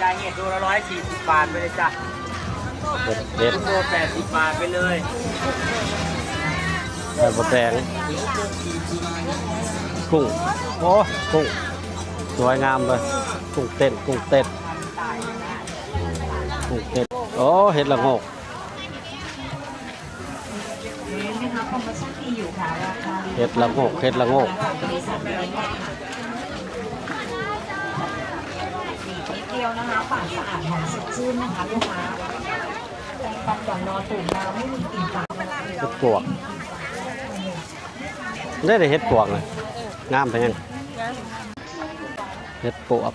จ่ายเห็ดโลละร้อยสี่สิบบาทไปเลยจ้ะเด็ดเด็ดโลแปดสิบบาทไปเลยไข่บดแดงกุ้งโอ้กุ้งสวยงามเลยกุ้งเต้นกุ้งเต้นกุ้งเต้นโอ้เห็ดละโงกนี้นะคะโปรโมชั่นมีอยู่ค่ะราคาดีเห็ดละโงกเห็ดละโงก บริษัทเล็กนิดเดี ยวนะคะปากสะอาดหอมสดชื่นนะคะลูกค้าปักก่อนนอนตื่นมาไม่มีกลิ่นปากเห็ดปวกได้แต่เห็ดปวกเลยงามไปยังเห็ดปวก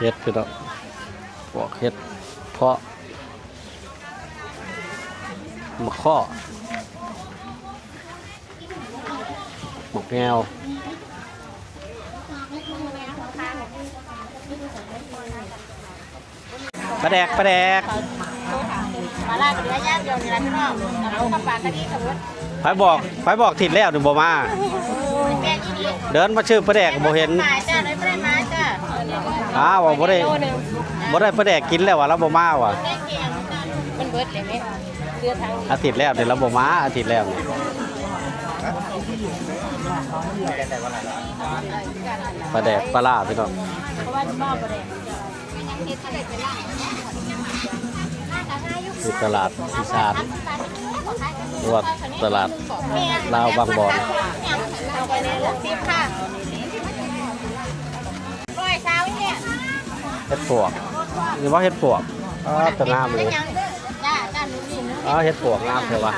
เห็ดคือดอกปวกเห็ดเพาะมะข้อหมกแงว ปลาแดกปลาแดกมาลากับเรือย่างเดียวนี่แหละพี่น้องเอาข้าวปลากระดิ่งกับวุ้นไปบอกไปบอกถิ่นแล้วดูบ่มา แกงอีดีเดินมาชื่อปลาแดกบ่เห็นมาจ้าเลยไม่ได้มาจ้าอ้าวบ่ได้บ่ได้ปลาแดกกินแล้วว่ะแล้วบ่มาว่ะแกงเกียงมันเบิดเลยไหมเรือทางอาทิตย์แล้วเดี๋ยวเราบ่มาอาทิตย์แล้วนี่ปลาแดกปลาล่าพี่น้องเพราะว่าจะบ้าประเด็นยังคิดก็เลยไปล่าง คือตลาดอีสานหรือว่าตลาดลาวบางบอนเอาไปในหลักสิบค่ะร้อยเช้าเนี่ยเฮ็ดปวกหรือว่าเฮ็ดปวกอ๋อตัวงามเลยยังจ้าจ้าหนูดีนะอ๋อเฮ็ดปวกงามเถอะวะ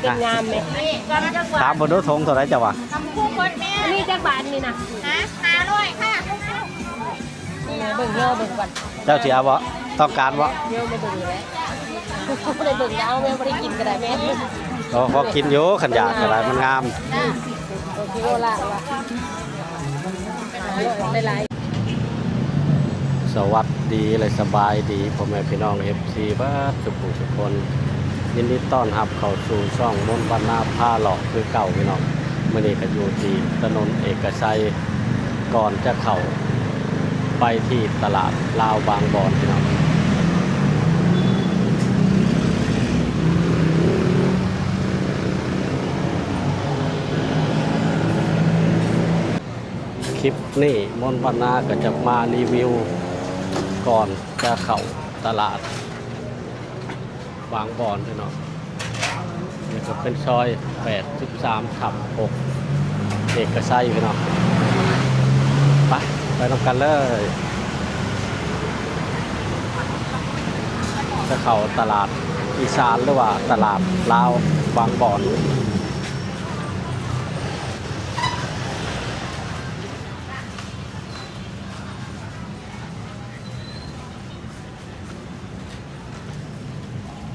เป็นงามไหมนี่ก็จะกว่าถามบ่ดูทงเท่าไหร่จ้ะวะทำคู่คนแม่นี่จักบาทนี่นะฮะห้าร้อยค่ะนี่ เบิ่งเยอะเบิ่งก่อนเจ้าสิเอาบ่ต้องการบ่เยอะไม่เบิ่งแล้วไม่ได้เบิ่งยาวแม่ไม่ได้กินก็ได้แม่โอ้พอกินอยู่ขันอยากก็ได้มันงามโอเคโอละว่ะได้หลายสวัสดีเลยสบายดีพ่อแม่พี่น้องเอฟซีบ้านทุกผู้ทุกคนยินดีต้อนรับเข้าสู่ช่องมนต์บรรณาผ้าหลอกคือเก่าพี่น้องเมื่อนี้ก็อยู่ที่ถนนเอกชัยก่อนจะเข้า ไปที่ตลาดลาวบางบอนพี่น้องคลิปนี้มนต์บรรณาก็จะมารีวิว ก่อนจะเข้าตลาดบางบอนพี่น้องนี่ก็เป็นซอย8 13ขับ6เอกชัยพี่น้องไปไป ทำกันเลยจะเข้าตลาดอีสานหรือว่าตลาดลาวบางบอน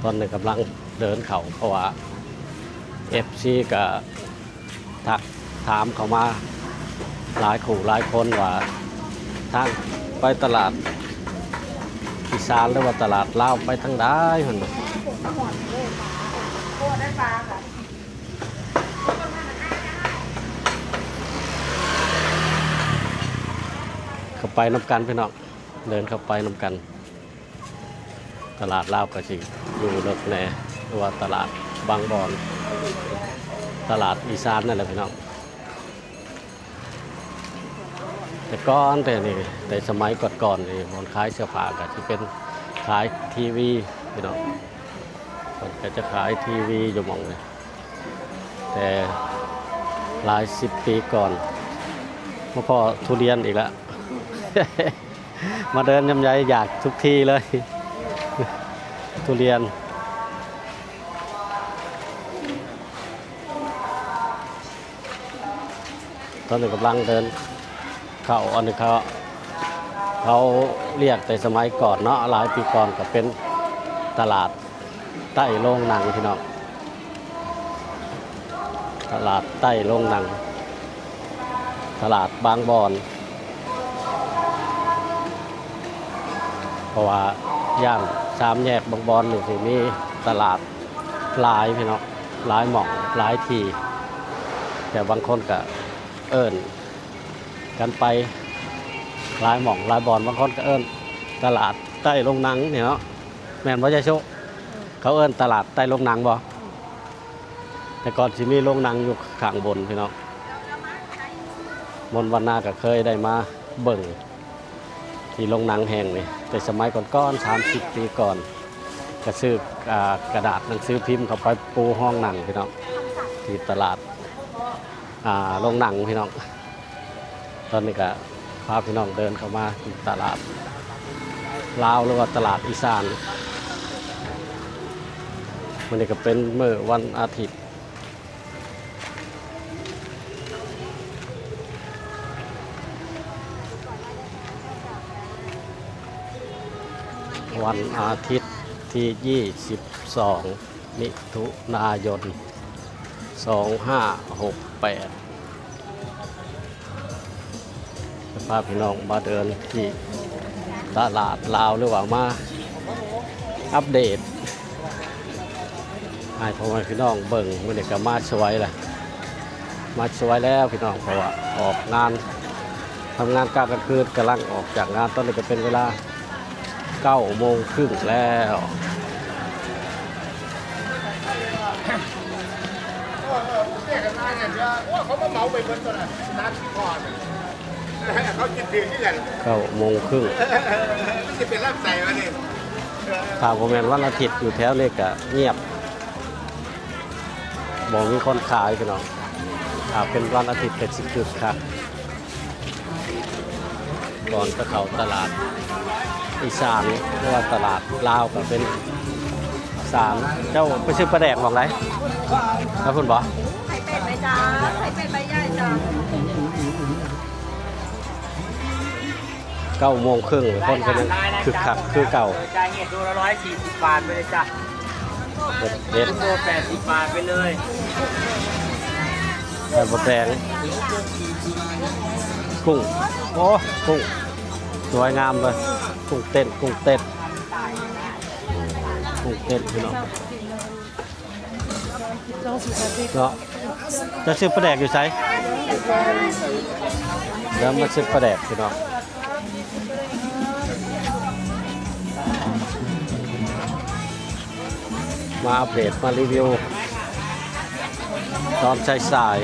ตอนนี้กำลังเดินเขาเพราะว่าเอฟซีก็ทักถามเขามาหลายขู่หลายคนว่า ทางไปตลาดอีสานหรือว่าตลาดลาวไปทางใดหั่นน่ะเข้าไปน้ำกันพี่น้องเดินเข้าไปน้ำกัน ตลาดลาวก็สิอยู่เลิกแน่หรือว่าตลาดบางบอน ตลาดอีสานนั่นแหละพี่น้อง แต่ก่อนแต่นี่แต่สมัยก่อนๆนี่มันขายเสื้อผ้าก็จะเป็นขายทีวีพี่น้องมันก็จะขายทีวีอยู่มองเลยแต่หลายสิบปีก่อนมาพอทุเรียนอีกแล้ว มาเดินยำใยอยากทุกทีเลย ทุเรียนตอนนี้กำลังเดิน เข้าอันนี้เขาเขาเรียกแต่สมัยก่อนเนาะหลายปีก่อนก็เป็นตลาดใต้โรงหนังพี่น้องตลาดใต้โรงหนัง ตลาดบางบอนเพราะว่าย่านสามแยกบางบอนนี่สิมีตลาดหลายพี่น้องหลายหม่องหลายทีแต่บางคนก็เอิ้น กันไปลายหม่องลายบอนบางคนก็เอิ้นตลาดใต้โรงหนังนี่เนาะแม่นบ่ใช่โชเขาเอิ้นตลาดใต้โรงหนังบ่แต่ก่อนสิมีโรงหนังอยู่ข้างบนพี่น้องมนวันนาก็เคยได้มาเบิ่งที่โรงหนังแห่งนี่แต่สมัยก่อนๆ30ปีก่อนก็ซื้อกระดาษหนังสือพิมพ์เขาไปปูห้องหนังพี่น้องที่ตลาดอ่าโรงหนังพี่น้อง ตอนนี้ก็พาพี่น้องเดินเข้ามาที่ตลาดลาวหรือว่าตลาดอีสานมันนี่ก็เป็นเมื่อวันอาทิตย์วันอาทิตย์ที่ 22 มิถุนายน 2568 พาพี่น้องมาเดินที่ตลาดลาวหรือว่ามาอัปเดตให้พ่อแม่พี่น้องเบิ่งมันเด็กก็มาสวยแหละมาสวยแล้วพี่น้องเพราะว่าออกงานทำงานกลางคืนกำลังออกจากงานตอนนี้ก็เป็นเวลาเก้าโมงครึ่งแล้วเขามาเหมาไปเบิดตัวน่ะนัดก่อน เขาคิดถึงที่กันเก้าโมงครึ่งมันจะเป็นรับใส่มาเนี่ยถ้าผมเห็นวันอาทิตย์อยู่แถวเล็กอะเงียบบอกมีคนขายพี่น้องถ้าเป็นวันอาทิตย์เป็นสิคึกคักก่อนก็เข้าตลาดอีสานหรือว่าตลาดลาวก็เป็นสามเจ้าไปซื้อปลาแดกบอกไรครับคุณบอไข่เป็ดไหมจ๊ะไข่เป็ดใบใหญ่จ้ะ เก้าโมงครึ่งคนก็ยังคึกคักคือเก่าจ่ายเห็ดโลละร้อยสี่สิบบาทไปเลยจ้ะเด็ดเด็ดโลแปดสิบบาทไปเลยไข่มดแดงกุ้งโอ้กุ้งสวยงามเลยกุ้งเต้นกุ้งเต้นกุ้งเต้นพี่น้องเนาะจะซื้อปลาแดกอยู่ไสแล้วมาซื้อปลาแดกพี่น้อง มาอัปเดตมารีวิวตอนสายสาย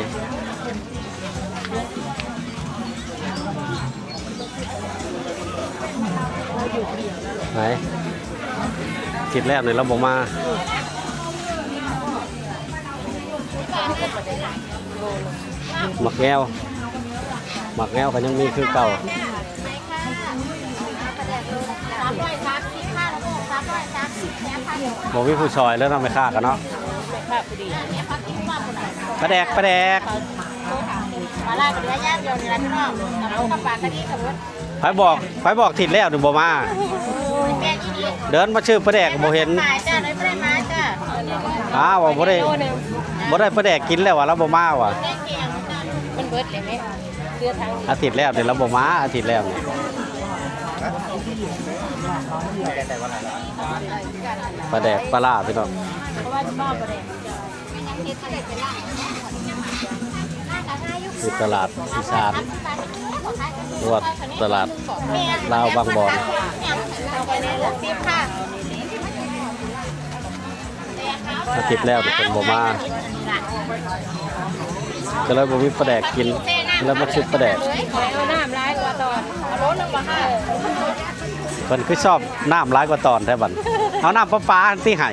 ไหนคิดแรกในระบบมาหมักแก้วหมักแก้วก็ยังมีคือเก่า บแค่พันบอกวิผู้ชอยแล้วนำไปฆ่ากันเนาะเนี่ยพักที่ว่าคนไหนปลาแดกปลาแดกมาล่าเหลือย่างเดียวนี่แหละพี่น้องกับลูกกับปลาคดีกับรถไปบอกไปบอกทิดแล้วถึงบ่มาแกนี่ดีเดินมาชื่อปลาแดกบ่เห็นหมายจ้าเลยไม่ได้หมายจ้าอ้าวบ่ได้บ่ได้ปลาแดกกินแล้วว่ะแล้วบ่มาว่ะแกเกียงมันเบิดเลยไหมเรือทางอาทิตย์แล้วเดี๋ยวเราบ่มาอาทิตย์แล้วนี่ ปลาแดกปลาล่าพี่น้องเพราะว่าจะบ้าประเด็นคือตลาดอีสานหรือว่าตลาดลาวบางบอนเอาทิตย์แล้วเป็นบ่มาก็เลยบ่มีปลาแดกกินแล้วมาซื้อปลาแดกน้ำร้ายกว่าตอนเอารถน้ำปลาค่ะ เพิ่นคือชอบน้ำร้ายกว่าตอนแท้บัดเอาน้ำประปาที่ให้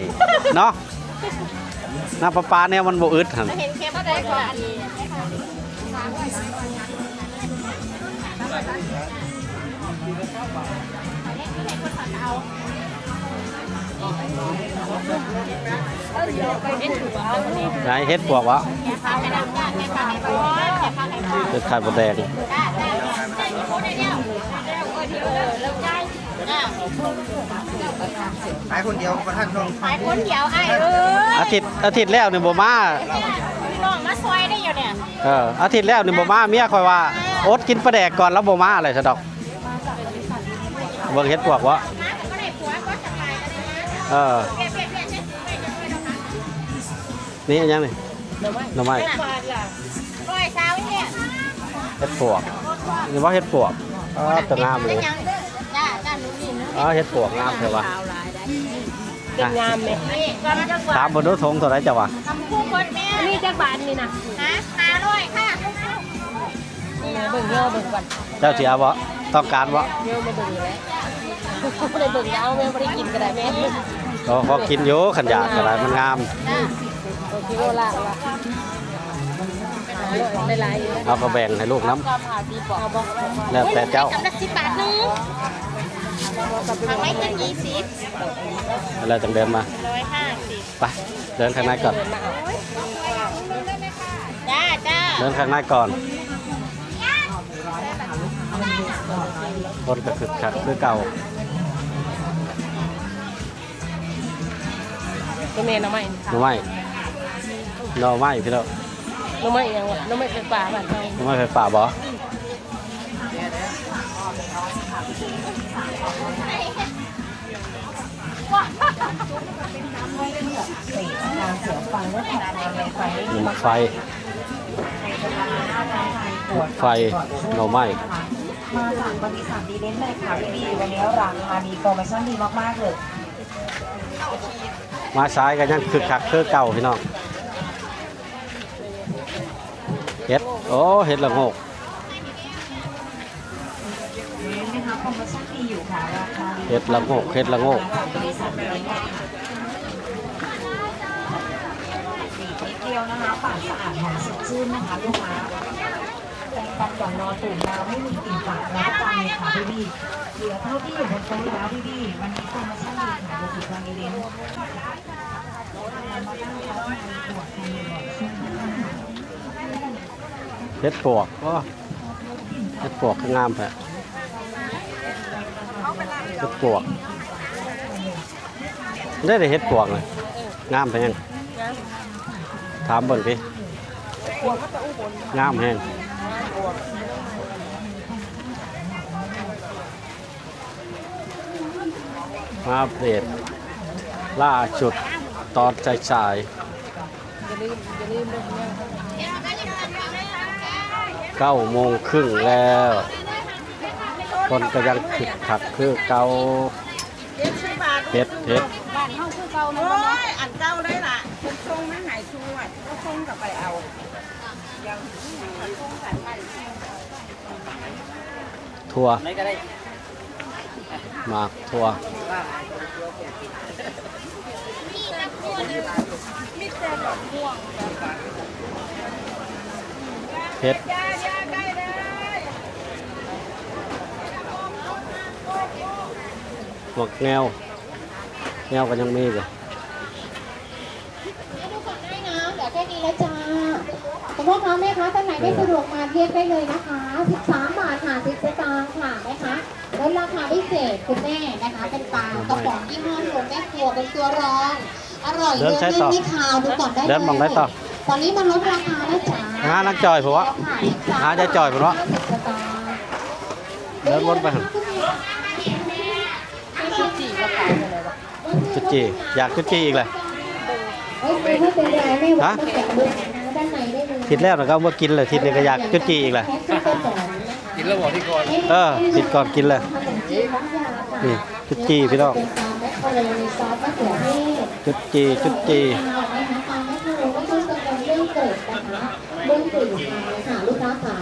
เนาะน้ำประปาเนี่ยมันบ่อึดหันเห็นเค็มได้ก่อนไหนเฮ็ดปวกวะพาไปน้ำกันแม่พาไปก่อนแม่พาไปก่อนเป็นไข่มดแดง ได้ได้ได้พูดได้เดียวเออเลิกได้อะขายคนเดียวประท่านน้องขายคนเดียวไอ้เอ้ยอาทิตย์อาทิตย์แล้วนี่บ่มาพี่น้องมาซอยได้อยู่เนี่ยเอออาทิตย์แล้วนี่บ่มาเมียคอยว่าอดกินปลาแดกก่อนแล้วบ่มาอะไรซะดอกเบิ่งเฮ็ดปวกวะมาก็ไม่ได้ผัวก็สบายกันเลยนะเออเปลี่ยนเปลี่ยนเปลี่ยนเช่นไปจะไปนะคะนี่อันยังนี่หน่อไม้ร้อยสาวเนี่ยเฮ็ดปวกนี่ว่าเฮ็ดปวกเอ๋อตัวงามเลย จ้าจ้าหนูนี่นะ อ๋อเฮ็ดปวกงามเถอะวะเป็นงามไหมนี่ก็จักบาถามทบนรถทงตัวไหนจะวะทำคู่คนแม่นี่จักบาทนี่นะฮะห้าร้อยค่ะนี่เบิ่งเยอะเบิ่งก่อนเจ้าเสียบ่ต้องการบ่เยอะมาเบิ่งอยู่แล้วไม่ได้เบิ่งยาวแม่ไม่ได้กินก็ได้แม่ก็พอกินอยู่ขันอยากก็ได้มันงามโอเคโลละละได้หลายอยู่เอาก็แบ่งให้ลูกน้ก็ผ่าดีบอกเอาบอกำแล้วแต่เจ้ากำลังสิบบาทนึง ทางไม่ขึ้นยี่สิบแล้วจังเดินมาร้อยห้าสิบไปเดินข้างในก่อน จ้าจ้าเดินข้างในก่อนคนก็คึกคักคือเก่าก็เมนน้ำไม้หน่อไม้หน่อไม้พี่น้องน้ำไม้ยังวะน้ำไม้เป็นป่าบ้านเราหน่อไม้ไฟฟ้าบ่ หนึ่งไฟไฟหน่อไม้มาจากบริษัทดีเดนเลยค่ะพี่บีวันนี้ราคาดีโปรโมชั่นดีมากๆเลยมาซ้ายก็ยังคึกคักคือเก่าพี่น้องเห็ด โอ้ เห็ดละโงก โปรโมชั่นดีอยู่ค่ะราคาดีเห็ดละโงกเห็ดละโงก ของบริษัทเองค่ะนิดเดียวนะคะปากสะอาดหอมสดชื่นนะคะลูกค้าแปรงฟันก่อนนอนตื่นมาไม่มีกลิ่นปากแล้วก็เลยค่ะพี่บีเหลือเท่าที่อยู่บนโต๊ะแล้วพี่บีวันนี้โปรโมชั่นดีค่ะบริษัทดีเดนเห็ดปวกก็เห็ดปวกคืองามแท้ เห็ดปวก ได้แต่เห็ดปวกเลยงามแพงถามเบิ่งพี่งามแพงมาอัปเดตล่าสุดตอนใจสายเก้าโมงครึ่งแล้ว คนก็ยังขิดขัดคือเกาเฮ็ดเฮ็ด บ้านห้องคือเก่านะโอ้ยอันเก่าเลยล่ะคุณทรงไม่หายชวดก็ทรงกลับไปเอาทัวไหนก็ได้หมากทัวเฮ็ด หมวกแนว แนวก็ยังมีอยู่ดูก่อนได้นะเดี๋ยวแค่นี้แล้วจ้าคุณพ่อค้าแม่ค้าท่านไหนไม่สะดวกมาเรียกได้เลยนะคะ 13 บาทค่ะ10สตางค์ค่ะนะคะลดราคาพิเศษคุณแม่นะคะ เป็นปลากระป๋องที่ห้อรวมแม่ครัวเป็นตัวรอง อร่อยเดิเนื้นอใช้แน่ต่อนไม่คาวดูก่อนได้เลยเดินมองได้ต่อตอนนี้มันลดราคาแล้วจ้าหานักจอยผมวะหาจะจอยผมวะ10สตางค์เดินวนไปหั่น ชุดจีกระเป๋าอะไรวะ จุดจีอยากจุดจีอีกเลยเอ้ยไม่เป็นไรไม่หวังแกะดูด้านในได้เลยทิศแล้วนะก็เมื่อกินเลยทิศนี้ก็อยากจุดจีอีกเลยแพ็คที่กระป๋องนะคะกินแล้วบอกที่ก่อนเออติดก่อนกินเลยขนมจีนน้ำยาค่ะนี่จุดจีพี่น้องเป็นตามแมคโครนีซอสมะเขือเทศจุดจีจุดจีตามนะคะตามแมคโครก็คือจะเป็นเรื่องเกิดนะคะเรื่องกลิ่นหายค่ะลูกค้าขา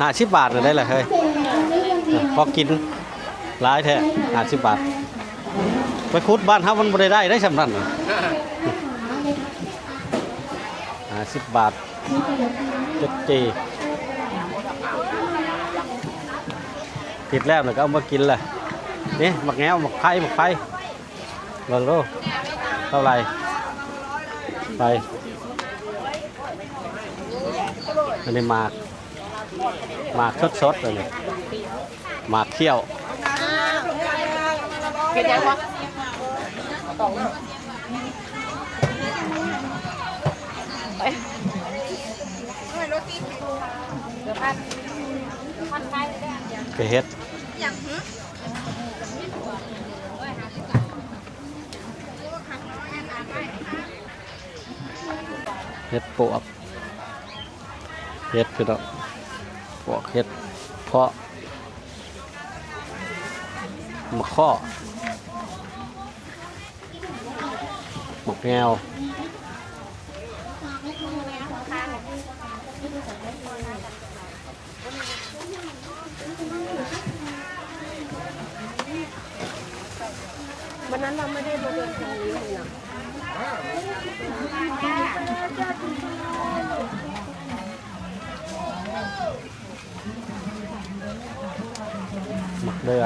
ห้าสิบบาทเลยได้เลยเฮ้ยเจนไม่ยังดีพอกินร้ายแท้ห้าสิบบาท ไปคุดบ้านเฮามันบ่ได้ได้ได้สำนันห้าสิบบาทจุดจีติดแล้วนะก็เอามากินเลยนี่หมักแง้วหมักไผ่หมักไผ่เบิ่งดูเท่าไหร่ไปอันนี้หมากหมากสดๆเลยนี่หมากเขี้ยวเป็ นยังวะสองไปเดี๋ยวพันพันไปเลยได้อันเดียวไปเฮ็ดเฮ็ดปวกเฮ็ดพี่น้องปวกเฮ็ดเพาะมะข้อ หมกแงวหมักเดือ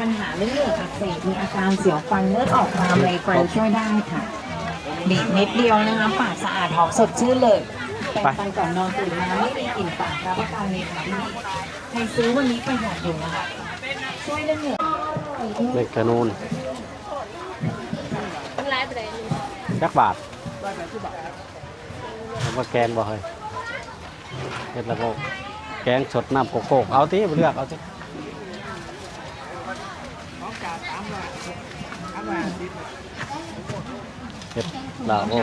ปัญหาเรื่องเหงือกอักเสบมีอาการเสียวฟันเลือดออกตามไรฟันช่วยได้ค่ะบีบเม็ดเดียวนะคะปากสะอาดหอมสดชื่นเลยแปรงฟันก่อนนอนตื่นมาไม่มีกลิ่นปากรับประกันเลยค่ะพี่ใครซื้อวันนี้ประหยัดอยู่นะคะช่วยเรื่องเหงือกเม็ดกระนูนมันไลฟ์ไปไหนจักบาทเอามาแกงบ่เฮ้ยเฮ็ดแล้วก็แกงสดน้ำโกโก้เอาที่เลือกเอาที่ เฮ็ดลาโอ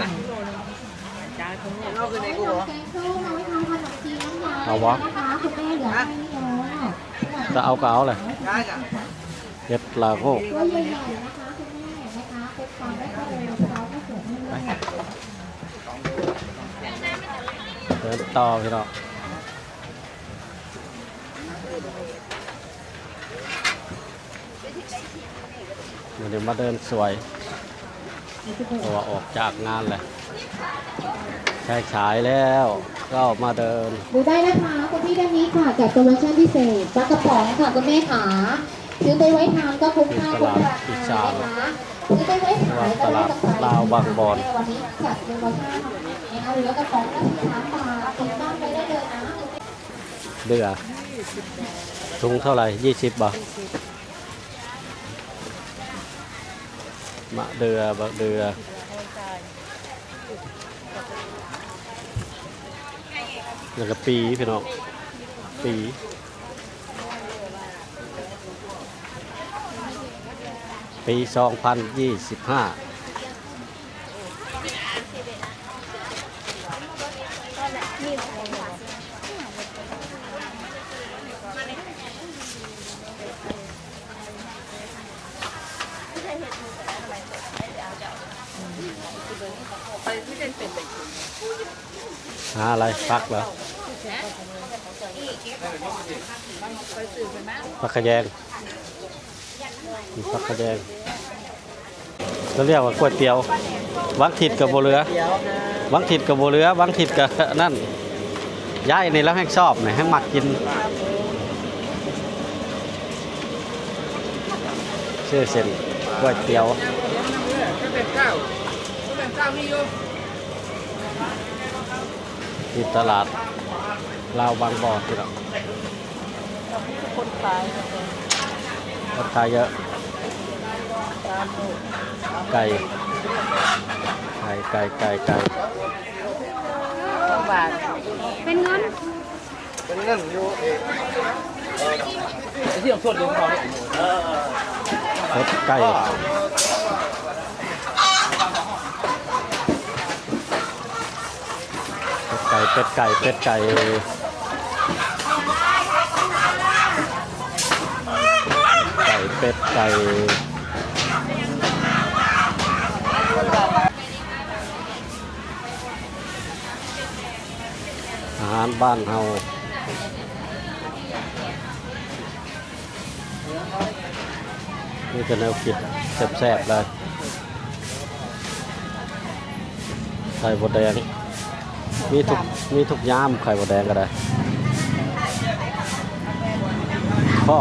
แกงส้มน้อยทำขนมจีนน้ำยาเอาวะนะคะคุณแม่เหลือให้นี่แล้วจะเอาก็เอาเลยเฮ็ดลาโอตัวใหญ่ๆนะคะคุณแม่นะคะเป็นความได้ก็เลยเราก็เกิดให้เลยค่ะ เดินต่อพี่น้อง เดี๋ยวมาเดินสวย ตัวาออกจากงานเลยใช้ฉายแล้วก็มาเดิน ดูได้นะคะคุณพี่ด้านนี้ค่ะจากโปรโมชั่นพิเศษปลากระป๋องค่ะคุณแม่ขาซื้อไปไว้ทานก็คุ้มค่าคุ้มราคานะคะซื้อไปไว้ขายก็ได้กำไรลาวบางบอนวันนี้จัดโปรโมชั่นนะคะเหลือกระป๋องละสิบสามบาทติดตั้งไปได้เลยนะเดือถุงเท่าไหร่ยี่สิบบาท มะเดือบะเดือแล้วก็ปีพี่น้องปีปีสองพันยี่สิบห้า หาอะไรฟักเหรอฟักขะแยงฟักขะแยงเราเรียกว่าก๋วยเตี๋ยว วังถิดกับโบเรือ วังถิดกับโบเรือ วังถิดกับนั่นย้ายนี่แล้วแห้ชอบเนี่ยแห้งมักกินชื่อเส้นก๋วยเตี๋ยวเป็นเก้าเป็นเก้ามีอยู่ ที่ตลาดลาวบางบ่อที่เราคนขายคนขายเยอะ ไก่ ไก่ไก่ไก่ไก่บาทเป็นเงิน เป็นเงินอยู่เองไอ้ที่ของสดอยู่ของเนี่ยเออเป็ดไก่ เป็ดไก่เป็ดไก่เป็ดไก่ไก่เป็ดไก่อาหารบ้านเฮานี่จะแนวคิดแซ่บๆเลยไข่บดแดง มีทุกมีทุกยามไข่บดแดงก็ได้พ่อ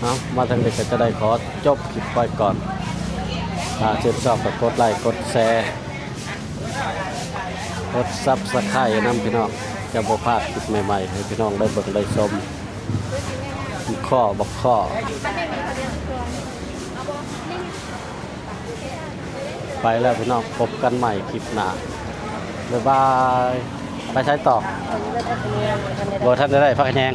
เอามาทางเด็กก็จะได้ขอจบคลิปไปก่อนถ้าชื่นชอบก็กดไลค์กดแชร์กดซับสไครต์นำพี่น้องจะบ่พลาดคลิปใหม่ๆให้พี่น้องได้เบิ่งได้ชม ข้อบักข้อ ไปแล้วพี่น้องพบกันใหม่คลิปหน้าบ๊ายบาย ไปใช้ต่อบัท่านได้ได้พักแยง